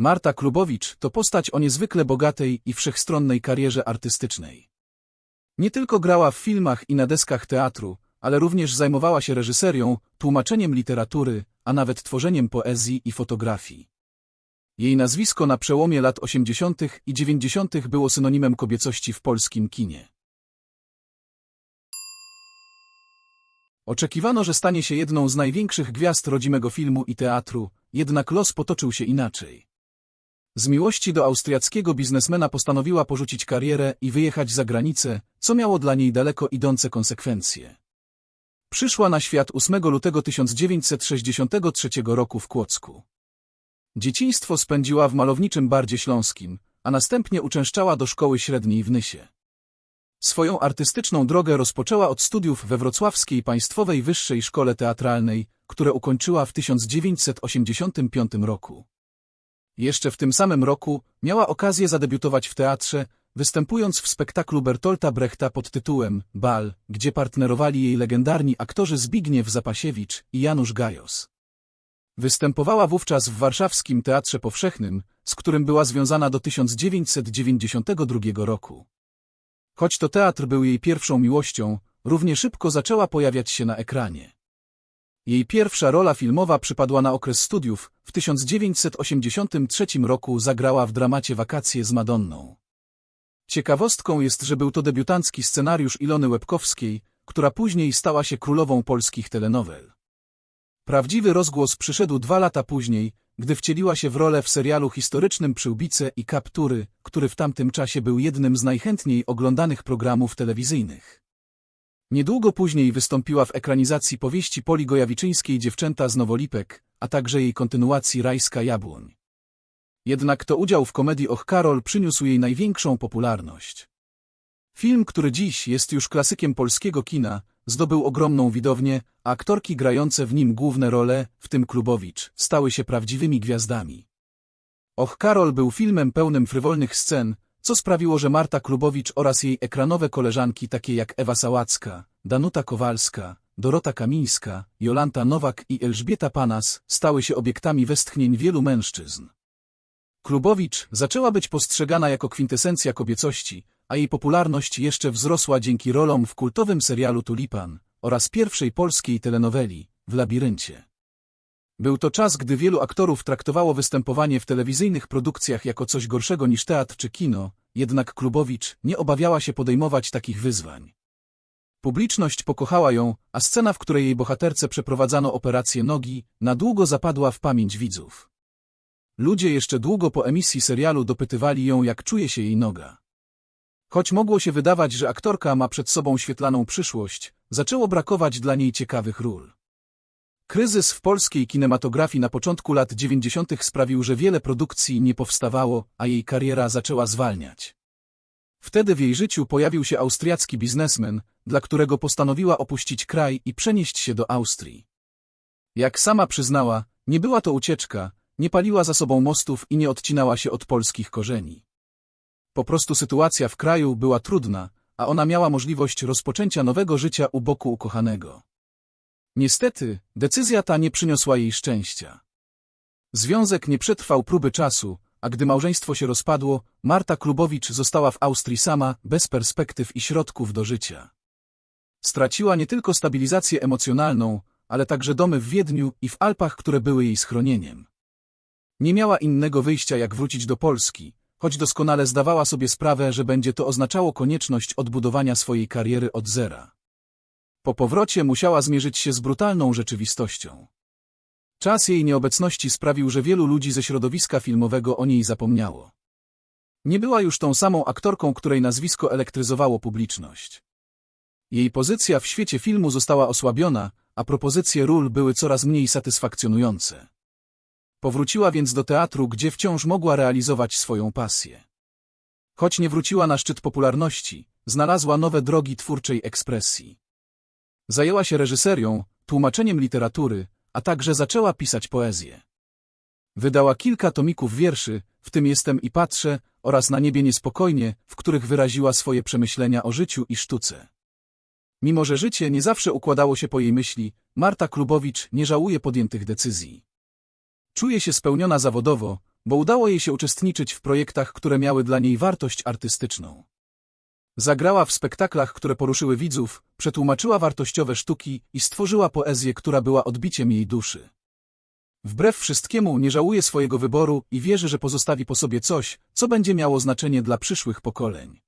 Marta Klubowicz to postać o niezwykle bogatej i wszechstronnej karierze artystycznej. Nie tylko grała w filmach i na deskach teatru, ale również zajmowała się reżyserią, tłumaczeniem literatury, a nawet tworzeniem poezji i fotografii. Jej nazwisko na przełomie lat 80. i 90. było synonimem kobiecości w polskim kinie. Oczekiwano, że stanie się jedną z największych gwiazd rodzimego filmu i teatru, jednak los potoczył się inaczej. Z miłości do austriackiego biznesmena postanowiła porzucić karierę i wyjechać za granicę, co miało dla niej daleko idące konsekwencje. Przyszła na świat 8 lutego 1963 roku w Kłodzku. Dzieciństwo spędziła w malowniczym Bardzie Śląskim, a następnie uczęszczała do szkoły średniej w Nysie. Swoją artystyczną drogę rozpoczęła od studiów we Wrocławskiej Państwowej Wyższej Szkole Teatralnej, które ukończyła w 1985 roku. Jeszcze w tym samym roku miała okazję zadebiutować w teatrze, występując w spektaklu Bertolta Brechta pod tytułem Bal, gdzie partnerowali jej legendarni aktorzy Zbigniew Zapasiewicz i Janusz Gajos. Występowała wówczas w Warszawskim Teatrze Powszechnym, z którym była związana do 1992 roku. Choć to teatr był jej pierwszą miłością, równie szybko zaczęła pojawiać się na ekranie. Jej pierwsza rola filmowa przypadła na okres studiów, w 1983 roku zagrała w dramacie Wakacje z Madonną. Ciekawostką jest, że był to debiutancki scenariusz Ilony Łebkowskiej, która później stała się królową polskich telenowel. Prawdziwy rozgłos przyszedł dwa lata później, gdy wcieliła się w rolę w serialu historycznym Przyłbice i Kaptury, który w tamtym czasie był jednym z najchętniej oglądanych programów telewizyjnych. Niedługo później wystąpiła w ekranizacji powieści Poli Gojawiczyńskiej Dziewczęta z Nowolipek, a także jej kontynuacji Rajska Jabłoń. Jednak to udział w komedii Och Karol przyniósł jej największą popularność. Film, który dziś jest już klasykiem polskiego kina, zdobył ogromną widownię, a aktorki grające w nim główne role, w tym Klubowicz, stały się prawdziwymi gwiazdami. Och Karol był filmem pełnym frywolnych scen, co sprawiło, że Marta Klubowicz oraz jej ekranowe koleżanki takie jak Ewa Sałacka, Danuta Kowalska, Dorota Kamińska, Jolanta Nowak i Elżbieta Panas stały się obiektami westchnień wielu mężczyzn. Klubowicz zaczęła być postrzegana jako kwintesencja kobiecości, a jej popularność jeszcze wzrosła dzięki rolom w kultowym serialu Tulipan oraz pierwszej polskiej telenoweli w Labiryncie. Był to czas, gdy wielu aktorów traktowało występowanie w telewizyjnych produkcjach jako coś gorszego niż teatr czy kino, jednak Klubowicz nie obawiała się podejmować takich wyzwań. Publiczność pokochała ją, a scena, w której jej bohaterce przeprowadzano operację nogi, na długo zapadła w pamięć widzów. Ludzie jeszcze długo po emisji serialu dopytywali ją, jak czuje się jej noga. Choć mogło się wydawać, że aktorka ma przed sobą świetlaną przyszłość, zaczęło brakować dla niej ciekawych ról. Kryzys w polskiej kinematografii na początku lat 90. sprawił, że wiele produkcji nie powstawało, a jej kariera zaczęła zwalniać. Wtedy w jej życiu pojawił się austriacki biznesmen, dla którego postanowiła opuścić kraj i przenieść się do Austrii. Jak sama przyznała, nie była to ucieczka, nie paliła za sobą mostów i nie odcinała się od polskich korzeni. Po prostu sytuacja w kraju była trudna, a ona miała możliwość rozpoczęcia nowego życia u boku ukochanego. Niestety, decyzja ta nie przyniosła jej szczęścia. Związek nie przetrwał próby czasu, a gdy małżeństwo się rozpadło, Marta Klubowicz została w Austrii sama, bez perspektyw i środków do życia. Straciła nie tylko stabilizację emocjonalną, ale także domy w Wiedniu i w Alpach, które były jej schronieniem. Nie miała innego wyjścia jak wrócić do Polski, choć doskonale zdawała sobie sprawę, że będzie to oznaczało konieczność odbudowania swojej kariery od zera. Po powrocie musiała zmierzyć się z brutalną rzeczywistością. Czas jej nieobecności sprawił, że wielu ludzi ze środowiska filmowego o niej zapomniało. Nie była już tą samą aktorką, której nazwisko elektryzowało publiczność. Jej pozycja w świecie filmu została osłabiona, a propozycje ról były coraz mniej satysfakcjonujące. Powróciła więc do teatru, gdzie wciąż mogła realizować swoją pasję. Choć nie wróciła na szczyt popularności, znalazła nowe drogi twórczej ekspresji. Zajęła się reżyserią, tłumaczeniem literatury, a także zaczęła pisać poezję. Wydała kilka tomików wierszy, w tym Jestem i patrzę, oraz Na niebie niespokojnie, w których wyraziła swoje przemyślenia o życiu i sztuce. Mimo, że życie nie zawsze układało się po jej myśli, Marta Klubowicz nie żałuje podjętych decyzji. Czuje się spełniona zawodowo, bo udało jej się uczestniczyć w projektach, które miały dla niej wartość artystyczną. Zagrała w spektaklach, które poruszyły widzów, przetłumaczyła wartościowe sztuki i stworzyła poezję, która była odbiciem jej duszy. Wbrew wszystkiemu nie żałuje swojego wyboru i wierzy, że pozostawi po sobie coś, co będzie miało znaczenie dla przyszłych pokoleń.